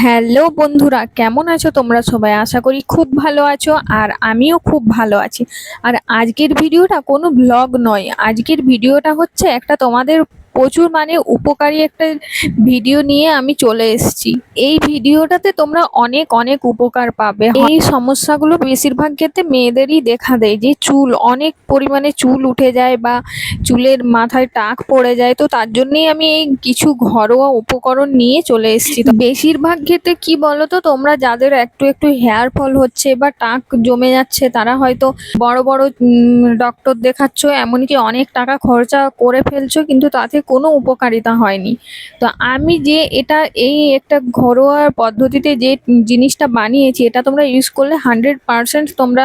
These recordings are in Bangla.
হ্যালো বন্ধুরা, কেমন আছো তোমরা সবাই? আশা করি খুব ভালো আছো আর আমিও খুব ভালো আছি। আর আজকের ভিডিওটা কোনো ব্লগ নয়। আজকের ভিডিওটা হচ্ছে একটা তোমাদের প্রচুর মানে উপকারী একটা ভিডিও নিয়ে আমি চলে এসেছি। এই ভিডিওটাতে তোমরা অনেক অনেক উপকার পাবে। এই সমস্যাগুলো বেশিরভাগ ক্ষেত্রে মেয়েদেরই দেখা দেয় যে চুল অনেক পরিমাণে চুল উঠে যায় বা চুলের মাথায় টাক পড়ে যায়। তো তার জন্যই আমি এই কিছু ঘরোয়া উপকরণ নিয়ে চলে এসেছি। বেশিরভাগ ক্ষেত্রে কি বলো তো তোমরা যাদের একটু একটু হেয়ার ফল হচ্ছে বা টাক জমে যাচ্ছে, তারা হয়তো বড় বড় ডক্টর দেখাচ্ছ, এমনকি অনেক টাকা খরচা করে ফেলছো, কিন্তু তাতে কোনো উপকারিতা হয়নি। তো আমি যে এটা এই একটা ঘরোয়া পদ্ধতিতে যে জিনিসটা বানিয়েছি, এটা তোমরা ইউজ করলে হান্ড্রেড পার্সেন্ট তোমরা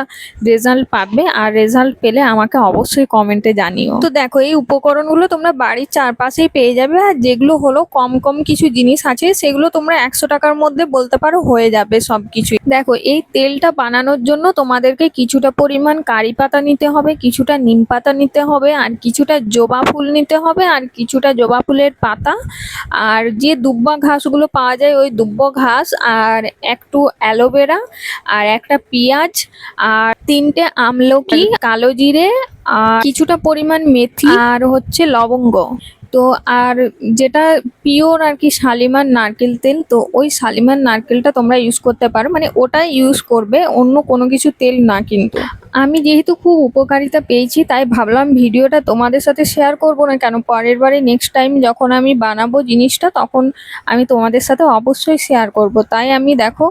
রেজাল্ট পাবে আর রেজাল্ট পেলে আমাকে অবশ্যই কমেন্টে জানিও। তো দেখো, এই উপকরণগুলো তোমরা বাড়ির চারপাশেই পেয়ে যাবে আর যেগুলো হলো কম কম কিছু জিনিস আছে, সেগুলো তোমরা একশো টাকার মধ্যে বলতে পারো হয়ে যাবে সব কিছুই দেখো, এই তেলটা বানানোর জন্য তোমাদেরকে কিছুটা পরিমাণ কারি পাতা নিতে হবে, কিছুটা নিম পাতা নিতে হবে, আর কিছুটা জবা ফুল নিতে হবে, আর কিছুটা জবা ফুলের পাতা। আর যে দুব্বা ঘাসগুলো পাওয়া যায় ওই দুব্ব ঘাস আর একটু অ্যালোভেরা আর একটা পেঁয়াজ আর তিনটে আমলকি কালো জিরে আর কিছুটা পরিমাণ মেথি আর হচ্ছে লবঙ্গ। তো আর যেটা পিওর আর কি শালিমার নারকেল তেল তো ওই শালিমার নারকেলটা তোমরা ইউজ করতে পারো। মানে ওটাই ইউজ করবে অন্য কোনো কিছু তেল না কিন্তু। আমি যেহেতু খুব উপকারিতা পেয়েছি, তাই ভাবলাম ভিডিওটা তোমাদের সাথে শেয়ার করব না কেন? পরের বারে নেক্সট টাইম যখন আমি বানাবো জিনিসটা, তখন আমি তোমাদের সাথে অবশ্যই শেয়ার করব। তাই আমি দেখো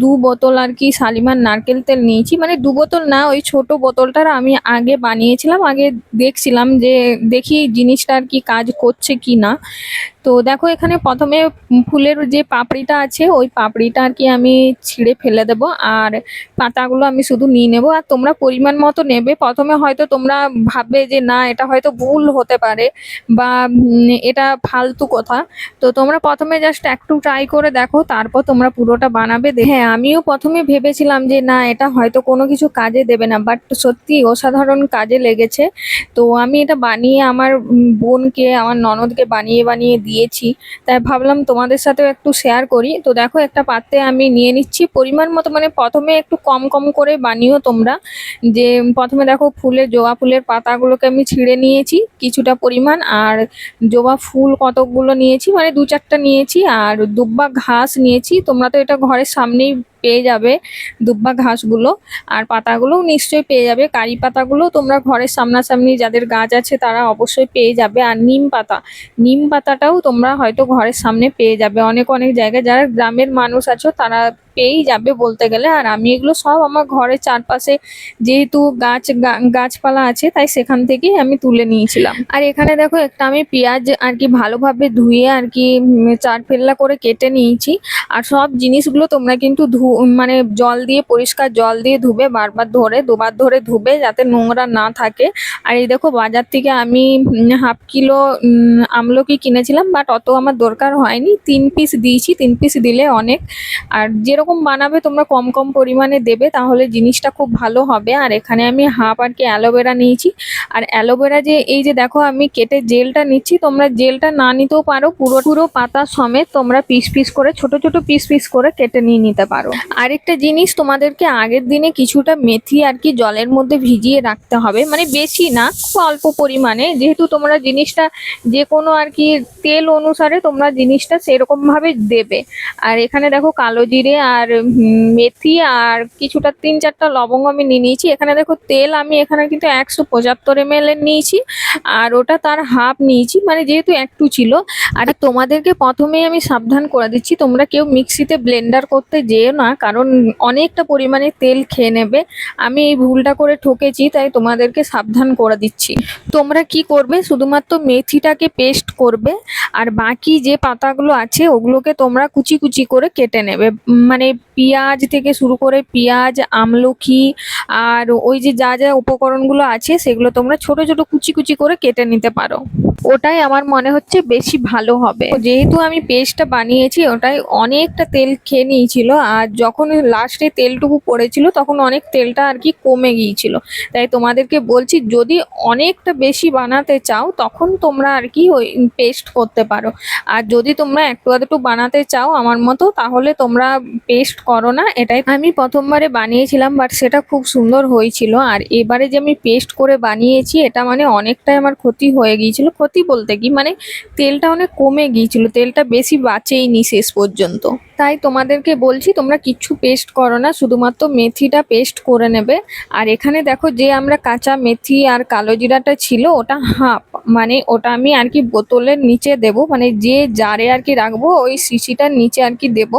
দু বোতল আর কি শালিমার নারকেল তেল নিয়েছি। মানে দু বোতল না, ওই ছোট বোতলটার আমি আগে বানিয়েছিলাম, আগে দেখছিলাম যে দেখি জিনিসটা আর কি কাজ করছে কি না তো দেখো এখানে প্রথমে ফুলের যে পাপড়িটা আছে, ওই পাপড়িটা আর কি আমি ছিঁড়ে ফেলে দেব। আর পাতাগুলো আমি শুধু নিয়ে নেব। আর তোমরা পরিমাণ মতো নেবে। প্রথমে হয়তো তোমরা ভাববে যে, না, এটা হয়তো ভুল হতে পারে বা এটা ফালতু কথা। তো তোমরা প্রথমে জাস্ট একটু ট্রাই করে দেখো। তারপর তোমরা পুরোটা বানাবে। হ্যাঁ আমিও প্রথমে ভেবেছিলাম যে, না, এটা হয়তো কোনো কিছু কাজে দেবে না। বাট সত্যি অসাধারণ কাজে লেগেছে। তো আমি এটা বানিয়ে আমার বোনকে, আমার ননদকে বানিয়ে বানিয়ে দিয়েছি। তাই ভাবলাম তোমাদের সাথেও একটু শেয়ার করি। তো দেখো একটা পাত্রে আমি নিয়ে নিচ্ছি। পরিমাণ মতো মানে প্রথমে একটু কম কম করে বানিও তোমরা। যে প্রথমে দেখো ফুলের জবা ফুলের পাতাগুলোকে আমি ছিঁড়ে নিয়েছি কিছুটা পরিমাণ। আর জবা ফুল কতকগুলো নিয়েছি মানে দু চারটা নিয়েছি। আর দুব্বা ঘাস নিয়েছি। তোমরা তো এটা ঘরের সামনেই পেয়ে যাবে দুব্বা ঘাসগুলো। আর পাতাগুলোও নিশ্চয়ই পেয়ে যাবে। কারি পাতাগুলো তোমরা ঘরের সামনাসামনি যাদের গাছ আছে তারা অবশ্যই পেয়ে যাবে। আর নিম পাতা, নিম পাতাটাও তোমরা হয়তো ঘরের সামনে পেয়ে যাবে। অনেক অনেক জায়গায় যারা গ্রামের মানুষ আছো তারা পেয়েই যাবে বলতে গেলে। আর আমি এগুলো সব আমার ঘরের চারপাশে যেহেতু গাছ গাছপালা আছে, তাই সেখান থেকেই আমি তুলে নিয়েছিলাম। আর এখানে দেখো একটা আমি পেঁয়াজ আর কি ভালোভাবে ধুয়ে আর কি চার ফেল্লা করে কেটে নিয়েছি। আর সব জিনিসগুলো তোমরা কিন্তু ধু মানে জল দিয়ে, পরিষ্কার জল দিয়ে ধুবে, বারবার ধরে, দুবার ধরে ধুবে যাতে নোংরা না থাকে। আর এই দেখো বাজার থেকে আমি হাফ কিলো আমলকি কিনেছিলাম, বাট অত আমার দরকার হয়নি। তিন পিস দিয়েছি, তিন পিস দিলে অনেক। আর যেরকম বানাবে, তোমরা কম কম পরিমাণে দেবে, তাহলে জিনিসটা খুব ভালো হবে। আর এখানে আমি হাফ আর কি অ্যালোভেরা নিয়েছি। আর অ্যালোভেরা যে, এই যে দেখো আমি কেটে জেলটা নিচ্ছি, তোমরা জেলটা না নিতেও পারো, পুরো পুরো পাতা সমেত তোমরা পিস পিস করে, ছোট ছোট পিস পিস করে কেটে নিয়ে নিতে পারো। আরেকটা জিনিস তোমাদেরকে আগের দিনে কিছুটা মেথি আর কি জলের মধ্যে ভিজিয়ে রাখতে হবে। মানে বেশি না, খুব অল্প পরিমাণে। যেহেতু তোমরা জিনিসটা যে কোনো আর কি তেল অনুসারে তোমরা জিনিসটা সেরকম ভাবে দেবে। আর এখানে দেখো কালো জিরে আর মেথি আর কিছুটা তিন চারটা লবঙ্গ আমি নিয়ে নিয়েছি। এখানে দেখো তেল আমি এখানে কিন্তু একশো পঁচাত্তর এম এর নিয়েছি আর ওটা তার হাফ নিয়েছি মানে যেহেতু একটু ছিল। আর তোমাদেরকে প্রথমেই আমি সাবধান করে দিচ্ছি, তোমরা কেউ মিক্সিতে ব্লেন্ডার করতে যেও না, কারণ অনেকটা পরিমাণে তেল খেয়ে নেবে। আমি এই ভুলটা করে ঠকেছি, তাই তোমাদেরকে সাবধান করে দিচ্ছি। তোমরা কি করবে, শুধুমাত্র মেথিটাকে পেস্ট করবে আর বাকি যে পাতাগুলো আছে, ওগুলোকে তোমরা কুচি কুচি করে কেটে নেবে। মানে মানে পেঁয়াজ থেকে শুরু করে পেঁয়াজ আমলকি আর ওই যে যা যা উপকরণগুলো আছে সেগুলো তোমরা ছোট ছোট কুচি কুচি করে কেটে নিতে পারো। ওটাই আমার মনে হচ্ছে বেশি ভালো হবে। যেহেতু আমি পেস্টটা বানিয়েছি, ওটাই অনেকটা তেল খেয়ে নিয়েছিল আর যখন লাস্টে তেলটুকু পড়েছিল তখন অনেক তেলটা আর কি কমে গিয়েছিল। তাই তোমাদেরকে বলছি, যদি অনেকটা বেশি বানাতে চাও তখন তোমরা আর কি ওই পেস্ট করতে পারো। আর যদি তোমরা একটু আধটু বানাতে চাও আমার মতো, তাহলে তোমরা পেস্ট করো না, এটাই আমি প্রথমবারে বানিয়েছিলাম বাট সেটা খুব সুন্দর হয়েছিল। আর এবারে যে আমি পেস্ট করে বানিয়েছি, এটা মানে অনেকটাই আমার ক্ষতি হয়ে গিয়েছিল। ক্ষতি বলতে কি? মানে তেলটা অনেক কমে গিয়েছিল, তেলটা বেশি বাঁচেইনি শেষ পর্যন্ত। তাই তোমাদেরকে বলছি তোমরা কিচ্ছু পেস্ট করো না শুধুমাত্র মেথিটা পেস্ট করে নেবে। আর এখানে দেখো যে আমরা কাঁচা মেথি আর কালো জিরাটা ছিল ওটা হাফ মানে ওটা আমি আর কি বোতলের নিচে দেব মানে যে জারে আর কি রাখব ওই শিশিটার নিচে আর কি দেব।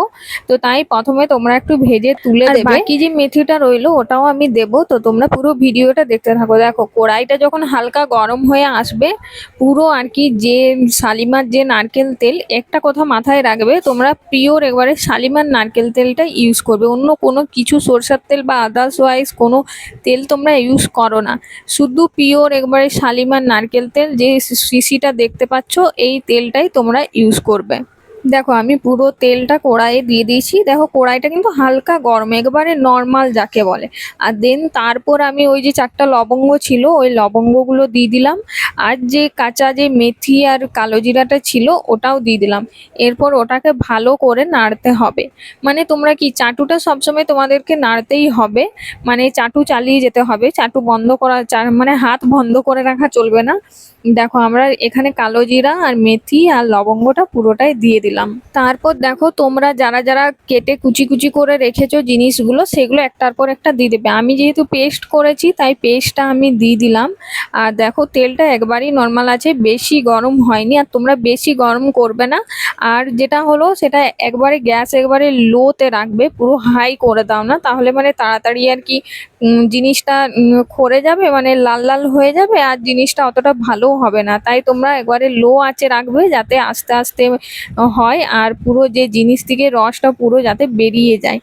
তো তাই প্রথমে তোমরা একটু ভেজে তুলে দেবে। বাকি যে মেথিটা রইল ওটাও আমি দেব। তো তোমরা পুরো ভিডিওটা দেখতে থাকো। দেখো কড়াইটা যখন হালকা গরম হয়ে আসবে পুরো আর কি যে শালিমার যে নারকেল তেল একটা কথা মাথায় রাখবে তোমরা পিওর একবারে শালিমার নারকেল তেলটা ইউজ করবে। অন্য কোনো কিছু, সরষার তেল বা আদার্স ওয়াইস কোনো তেল তোমরা ইউজ করো না। শুধু পিওর একবারে শালিমার নারকেল তেল, যে শিশিটা দেখতে পাচ্ছ, এই তেলটাই তোমরা ইউজ করবে। দেখো, আমি পুরো তেলটা কড়াইয়ে দিয়ে দিয়েছি। দেখো, কড়াইটা কিন্তু হালকা গরম, একবারে নর্মাল যাকে বলে। আর দেন তারপর আমি ওই যে চারটা লবঙ্গ ছিল, ওই লবঙ্গগুলো দিয়ে দিলাম। আর যে কাঁচা যে মেথি আর কালো জিরাটা ছিল, ওটাও দিয়ে দিলাম। এরপর ওটাকে ভালো করে নাড়তে হবে। মানে তোমরা কি, চাটুটা সবসময় তোমাদেরকে নাড়তেই হবে। মানে চাটু চালিয়ে যেতে হবে। চাটু বন্ধ করা মানে হাত বন্ধ করে রাখা চলবে না। দেখো আমরা এখানে কালো জিরা আর মেথি আর লবঙ্গটা পুরোটাই দিয়ে দিলাম। তারপর দেখো তোমরা যারা যারা কেটে কুচি কুচি করে রেখেছো জিনিসগুলো, সেগুলো একটার পর একটা দিয়ে দেবে। আমি যেহেতু পেস্ট করেছি, তাই পেস্টটা আমি দিয়ে দিলাম। আর দেখো তেলটা একবারই নর্মাল আছে, বেশি গরম হয়নি। আর তোমরা বেশি গরম করবে না। আর যেটা হলো, সেটা একবারে গ্যাস একবারে লোতে রাখবে, পুরো হাই করে দাও না। তাহলে মানে তাড়াতাড়ি আর কি জিনিসটা খরে যাবে মানে লাল লাল হয়ে যাবে। আর জিনিসটা অতটা ভালো হবে না। তাই তোমরা একবারে লো আঁচে রাখবে যাতে আস্তে আস্তে হয় আর পুরো যে জিনিস থেকে রসটা পুরো যাতে বেরিয়ে যায়।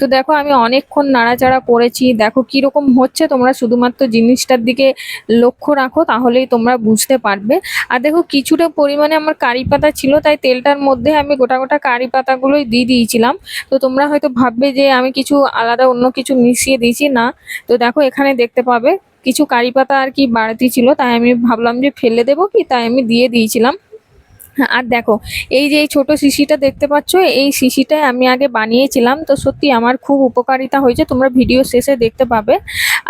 তো দেখো আমি অনেকক্ষণ নাড়াচাড়া করেছি। দেখো কীরকম হচ্ছে, তোমরা শুধুমাত্র জিনিসটার দিকে লক্ষ্য রাখো, তাহলেই তোমরা বুঝতে পারবে। আর দেখো কিছুটা পরিমাণে আমার কারি পাতা ছিল, তাই তেলটার মধ্যে আমি গোটা গোটা কারি পাতাগুলোই দিয়ে দিয়েছিলাম। তো তোমরা হয়তো ভাববে যে আমি কিছু আলাদা অন্য কিছু মিশিয়ে দিয়েছি, না। তো দেখো এখানে দেখতে পাবে কিছু কারি পাতা আর কি বাড়তি ছিল, তাই আমি ভাবলাম যে ফেলে দেবো কি, তাই আমি দিয়ে দিয়েছিলাম। আর দেখো, এই যে এই ছোট শিশিটা দেখতে পাচ্ছ, এই শিশিটাই আমি আগে বানিয়েছিলাম, তো সত্যি আমার খুব উপকারিতা হয়েছে, তোমরা ভিডিও শেষে দেখতে পাবে।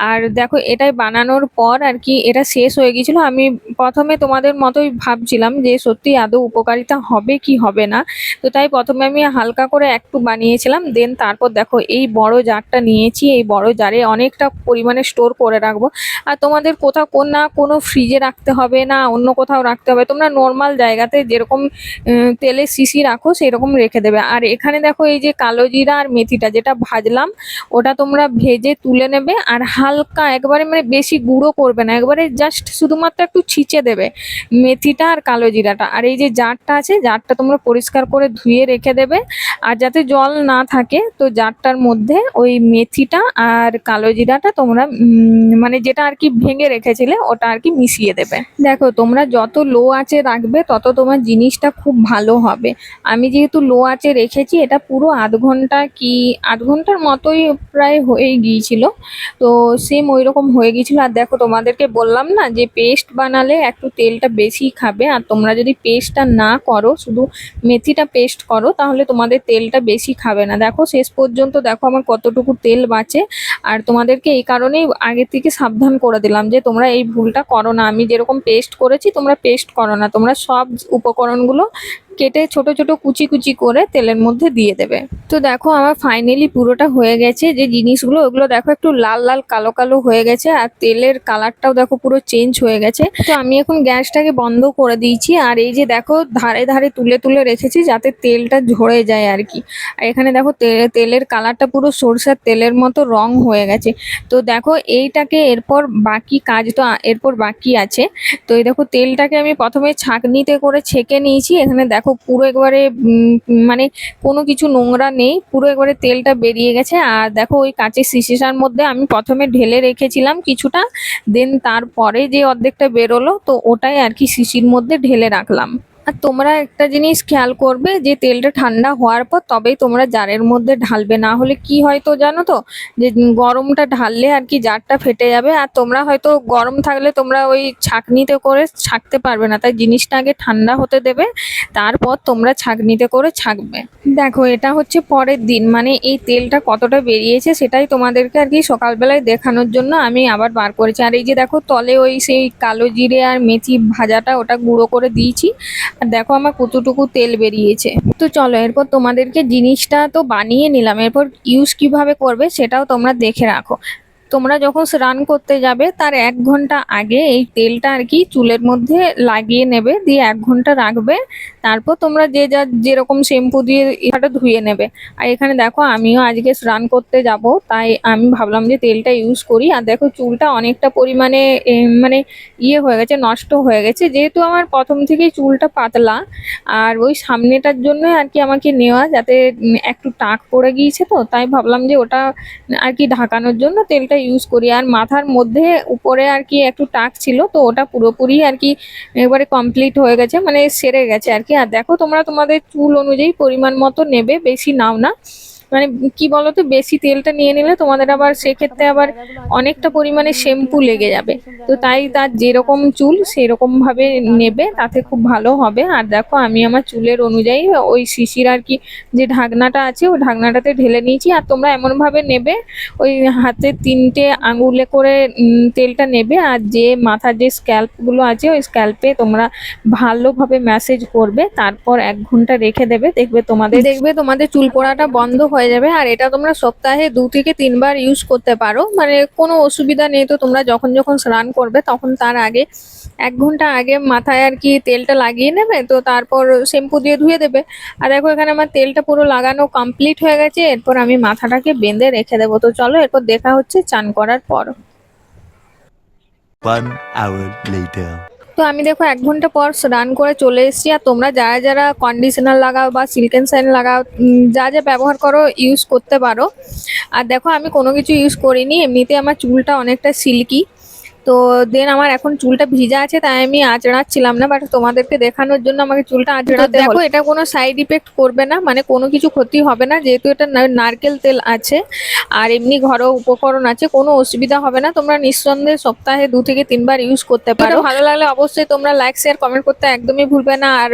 আর দেখো, এটাই বানানোর পর আর কি, এটা শেষ হয়ে গিয়েছিল। আমি প্রথমে তোমাদের মতোই ভাবছিলাম যে সত্যি আদৌ উপকারিতা হবে কি হবে না, তো তাই প্রথমে আমি হালকা করে একটু বানিয়েছিলাম, দেন তারপর দেখো, এই বড় জারটা নিয়েছি, এই বড় জারে অনেকটা পরিমাণে স্টোর করে রাখব। আর তোমাদের কোথাও কোন না কোনো ফ্রিজে রাখতে হবে না, অন্য কোথাও রাখতে হবে, তোমরা নর্মাল জায়গাতে যেরকম তেলের শিশি রাখো, সেরকম রেখে দেবে। আর এখানে দেখো এই যে কালো জিরা আর মেথিটা যেটা ভাজলাম, ওটা তোমরা ভেজে তুলে নেবে আর হালকা একবারে মানে বেশি গুঁড়ো করবে না, একবারে জাস্ট শুধুমাত্র একটু ছিঁচে দেবে মেথিটা আর কালো জিরাটা। আর এই যে জারটা আছে, জারটা তোমরা পরিষ্কার করে ধুয়ে রেখে দেবে। আর যাতে জল না থাকে, তো জারটার মধ্যে ওই মেথিটা আর কালো জিরাটা তোমরা মানে যেটা আর কি ভেঙে রেখেছিলে, ওটা আর কি মিশিয়ে দেবে। দেখো তোমরা যত লো আঁচে রাখবে, তত তোমার জিনিসটা খুব ভালো হবে। আমি যেহেতু লো আঁচে রেখেছি, এটা পুরো আধ ঘণ্টা কি, আধ ঘণ্টার মতোই প্রায় হয়ে গিয়েছিল। তো সেম ওই রকম হয়ে গিয়েছিল। আর দেখো তোমাদেরকে বললাম না যে পেস্ট বানালে একটু তেলটা বেশি খাবে। আর তোমরা যদি পেস্টটা না করো, শুধু মেথিটা পেস্ট করো, তাহলে তোমাদের তেলটা বেশি খাবে না। দেখো শেষ পর্যন্ত দেখো আমার কতটুকু তেল বাঁচে। আর তোমাদেরকে এই কারণেই আগে থেকে সাবধান করে দিলাম যে তোমরা এই ভুলটা করো না। আমি যেরকম পেস্ট করেছি, তোমরা পেস্ট করো না। তোমরা সব উপকরণগুলো কেটে ছোট ছোট কুচি কুচি করে তেলের মধ্যে দিয়ে দেবে। তো দেখো আমার ফাইনালি পুরোটা হয়ে গেছে। যে জিনিসগুলো, ওগুলো দেখো একটু লাল লাল কালো কালো হয়ে গেছে আর তেলের কালারটাও দেখো পুরো চেঞ্জ হয়ে গেছে। তো আমি এখন গ্যাসটাকে বন্ধ করে দিয়েছি আর এই যে দেখো ধারে ধারে তুলে তুলে রেখেছি যাতে তেলটা ঝরে যায় আর কি। আর এখানে দেখো তেলের কালারটা পুরো সরষের তেলের মতো রং হয়ে গেছে। তো দেখো এইটাকে এরপর বাকি কাজ তো, এরপর বাকি আছে। তো এই দেখো তেলটাকে আমি প্রথমে ছাঁকনিতে করে ছেঁকে নিয়েছি। এখানে দেখো দেখো পুরো একবারে মানে কোনো কিছু নোংরা নেই, পুরো একবারে তেলটা বেরিয়ে গেছে। আর দেখো ওই কাঁচের শিশিটার মধ্যে আমি প্রথমে ঢেলে রেখেছিলাম কিছুটা দেন তারপরে যে অর্ধেকটা বেরোলো, তো ওটাই আর কি শিশির মধ্যে ঢেলে রাখলাম। আর তোমরা একটা জিনিস খেয়াল করবে যে তেলটা ঠান্ডা হওয়ার পর তবেই তোমরা জারের মধ্যে ঢালবে। না হলে কি হয় তো জানো তো? যে গরমটা ঢাললে আর কি জারটা ফেটে যাবে। আর তোমরা হয়তো গরম থাকলে তোমরা ওই ছাঁকনিতে করে ছাঁকতে পারবে না। তাই জিনিসটা আগে ঠান্ডা হতে দেবে, তারপর তোমরা ছাঁকনিতে করে ছাঁকবে। দেখো, এটা হচ্ছে পরের দিন। মানে এই তেলটা কতটা বেরিয়েছে সেটাই তোমাদেরকে আর কি সকালবেলায় দেখানোর জন্য আমি আবার বার করেছি। আর এই যে দেখো, তলে ওই সেই কালো জিরে আর মেথি ভাজাটা ওটা গুঁড়ো করে দিয়েছি। আর দেখো আমার কতটুকু তেল বেরিয়েছে। তো চলো, এরপর তোমাদেরকে জিনিসটা তো বানিয়ে নিলাম। এরপর ইউজ কীভাবে করবে সেটাও তোমরা দেখে রাখো। তোমরা যখন স্নান করতে যাবে, তার এক ঘণ্টা আগে এই তেলটা আর কি চুলের মধ্যে লাগিয়ে নেবে, দিয়ে এক ঘণ্টা রাখবে। তারপর তোমরা যে যা, যেরকম শ্যাম্পু দিয়ে এটা ধুয়ে নেবে। আর এখানে দেখো, আমিও আজকে স্নান করতে যাব, তাই আমি ভাবলাম যে তেলটা ইউজ করি। আর দেখো, চুলটা অনেকটা পরিমাণে মানে ইয়ে হয়ে গেছে, নষ্ট হয়ে গেছে। যেহেতু আমার প্রথম থেকেই চুলটা পাতলা, আর ওই সামনেটার জন্য আর কি আমাকে নেওয়া, যাতে একটু টাক পড়ে গিয়েছে তো, তাই ভাবলাম যে ওটা আর কি ঢাকানোর জন্য তেলটা ইউজ করি। আর মাথার মধ্যে উপরে আর কি একটু টাক ছিল, তো ওটা পুরোপুরি আর কি এবারে কমপ্লিট হয়ে গেছে মানে সেরে গেছে আর কি। আর দেখো তোমরা তোমাদের চুল অনুযায়ী পরিমাণ মতো নেবে, বেশি নাও না। মানে কি বলতো, বেশি তেলটা নিয়ে নিলে তোমাদের আবার সেক্ষেত্রে আবার অনেকটা পরিমাণে শ্যাম্পু লেগে যাবে। তো তাই তার যেরকম চুল সেরকম ভাবে নেবে, তাতে খুব ভালো হবে। আর দেখো, আমি আমার চুলের অনুযায়ী ওই শিশির আর কি যে ঢাকনাটা আছে, ওই ঢাকনাটাতে ঢেলে নিয়েছি। আর তোমরা এমনভাবে নেবে, ওই হাতে তিনটে আঙুলে করে তেলটা নেবে। আর যে মাথার যে স্ক্যাল্পগুলো আছে, ওই স্ক্যাল্পে তোমরা ভালোভাবে ম্যাসেজ করবে। তারপর এক ঘণ্টা রেখে দেবে, দেখবে তোমাদের দেখবে তোমাদের চুল পড়াটা বন্ধ হয়ে যাবে। আর এটা তোমরা সপ্তাহে দু থেকে তিনবার ইউজ করতে পারো। মানে কোনো অসুবিধা নেই তো তোমরা যখন যখন স্নান করবে তখন তার আগে এক ঘণ্টা আগে মাথায় আর কি তেলটা লাগিয়ে নেবে, তো তারপর শ্যাম্পু দিয়ে ধুয়ে দেবে। আর দেখো এখানে আমার তেলটা পুরো লাগানো কমপ্লিট হয়ে গেছে, এরপর আমি মাথাটাকে বেঁধে রেখে দেবো। তো চলো এরপর দেখা হচ্ছে চান করার পর। One hour later. তো আমি দেখো এক ঘণ্টা পর স্নান করে চলে এসেছি, আর তোমরা যারা যারা কন্ডিশনার লাগাও বা সিল্কেন সাইন লাগাও যা যা ব্যবহার করো ইউজ করতে পারো। আর দেখো আমি কোনো কিছু ইউজ করিনি, এমনিতে আমার চুলটা অনেকটা সিল্কি তো দেন আমার এখন চুলটা ভিজা আছে তাই আমি আঁচড়াচ্ছিলাম না বাট তোমাদেরকে দেখানোর জন্য আমাকে চুলটা আঁচড়াতে দেখো এটা কোনো সাইড ইফেক্ট করবে না মানে কোনো কিছু ক্ষতি হবে না যেহেতু এটা নারকেল তেল আছে আর এমনি ঘরোয়া উপকরণ আছে কোনো অসুবিধা হবে না তোমরা নিঃসন্দেহে সপ্তাহে দু থেকে তিনবার ইউজ করতে পারো। ভালো লাগলে অবশ্যই তোমরা লাইক শেয়ার কমেন্ট করতে একদমই ভুলবে না আর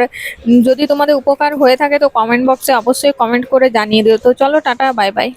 যদি তোমাদের উপকার হয়ে থাকে তো কমেন্ট বক্সে অবশ্যই কমেন্ট করে জানিয়ে দিও। তো চলো টাটা বাই বাই